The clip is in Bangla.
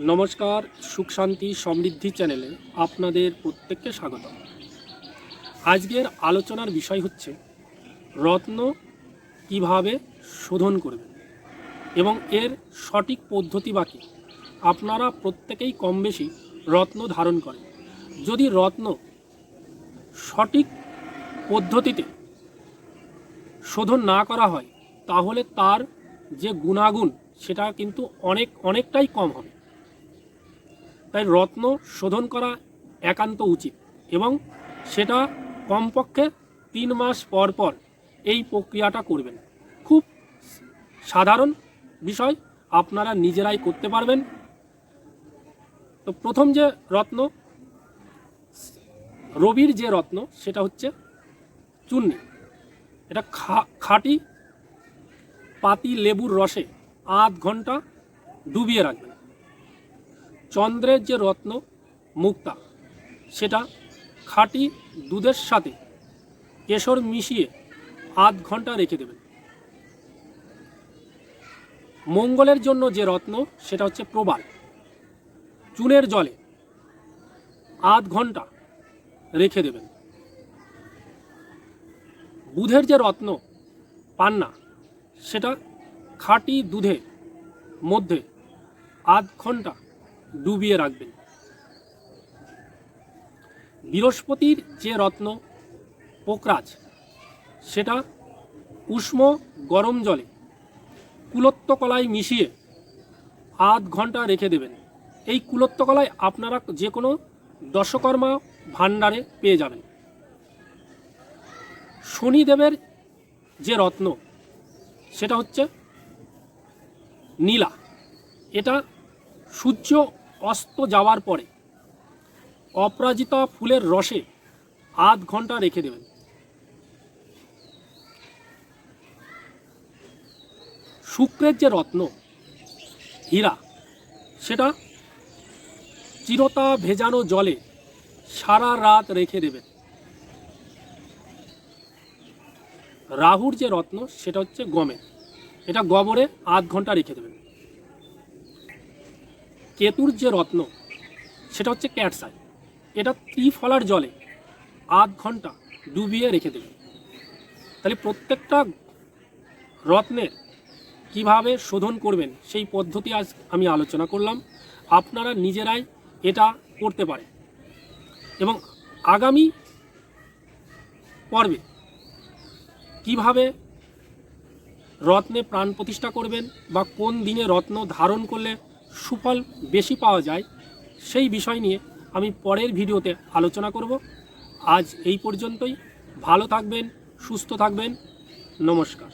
নমস্কার, সুখ শান্তি সমৃদ্ধি চ্যানেলে আপনাদের প্রত্যেককে স্বাগত। আজকের আলোচনার বিষয় হচ্ছে, রত্ন কীভাবে শোধন করবেন? এবং এর সঠিক পদ্ধতি বাকি আপনারা প্রত্যেকেই কম বেশি রত্ন ধারণ করেন। যদি রত্ন সঠিক পদ্ধতিতে শোধন না করা হয়, তাহলে তার যে গুণাগুণ, সেটা কিন্তু অনেক, অনেকটাই কম হবে। তাই রত্ন শোধন করা একান্ত উচিত এবং সেটা কমপক্ষে তিন মাস পর পর এই প্রক্রিয়াটা করবেন। খুব সাধারণ বিষয়, আপনারা নিজেরাই করতে পারবেন। তো প্রথম যে রত্ন, রবির যে রত্ন, সেটা হচ্ছে চুন্নি এটা খা- খাঁটি পাতি লেবুর রসে আধ ঘণ্টা ডুবিয়ে রাখবেন। চন্দ্রের যে রত্ন মুক্তা, সেটা খাঁটি দুধের সাথে কেশর মিশিয়ে আধ ঘণ্টা রেখে দেবেন। মঙ্গলের জন্য যে রত্ন, সেটা হচ্ছে প্রবাল। চুনের জলে আধ ঘণ্টা রেখে দেবেন। বুধের যে রত্ন পান্না, সেটা খাঁটি দুধে মধ্যে আধ ঘণ্টা ডুবিয়ে রাখবেন। বৃহস্পতির যে রত্ন পোকরাজ, সেটা উষ্ণ গরম জলে কুলত্ত কলায় মিশিয়ে আধ ঘণ্টা রেখে দেবেন। এই কুলত্ত কলায় আপনারা যে কোনো দশকর্মা ভাণ্ডারে পেয়ে যাবেন। শনিদেবের যে রত্ন, সেটা হচ্ছে নীলা। এটা সূর্য অস্ত যাওয়ার পরে অপরাজিতা ফুলের রসে আধ ঘণ্টা রেখে দেবেন। শুক্রের যে রত্ন, হীরা, সেটা চিরতা ভেজানো জলে সারা রাত রেখে দেবেন। রাহুর যে রত্ন, সেটা হচ্ছে গমের। এটা গোবরে আধ ঘণ্টা রেখে দেবেন। কেতুর যে রত্ন, সেটা হচ্ছে ক্যাটসাই। এটা ত্রিফলার জলে আধ ঘণ্টা ডুবিয়ে রেখে দেবে। তাহলে প্রত্যেকটা রত্নের কীভাবে শোধন করবেন, সেই পদ্ধতি আজ আমি আলোচনা করলাম। আপনারা নিজেরাই এটা করতে পারেন। এবং আগামী পর্বে কীভাবে রত্নে প্রাণ প্রতিষ্ঠা করবেন বা কোন দিনে রত্ন ধারণ করলে সুফল বেশি পাওয়া যায়, সেই বিষয় নিয়ে আমি পরের ভিডিওতে আলোচনা করব। আজ এই পর্যন্তই। ভালো থাকবেন, সুস্থ থাকবেন। নমস্কার।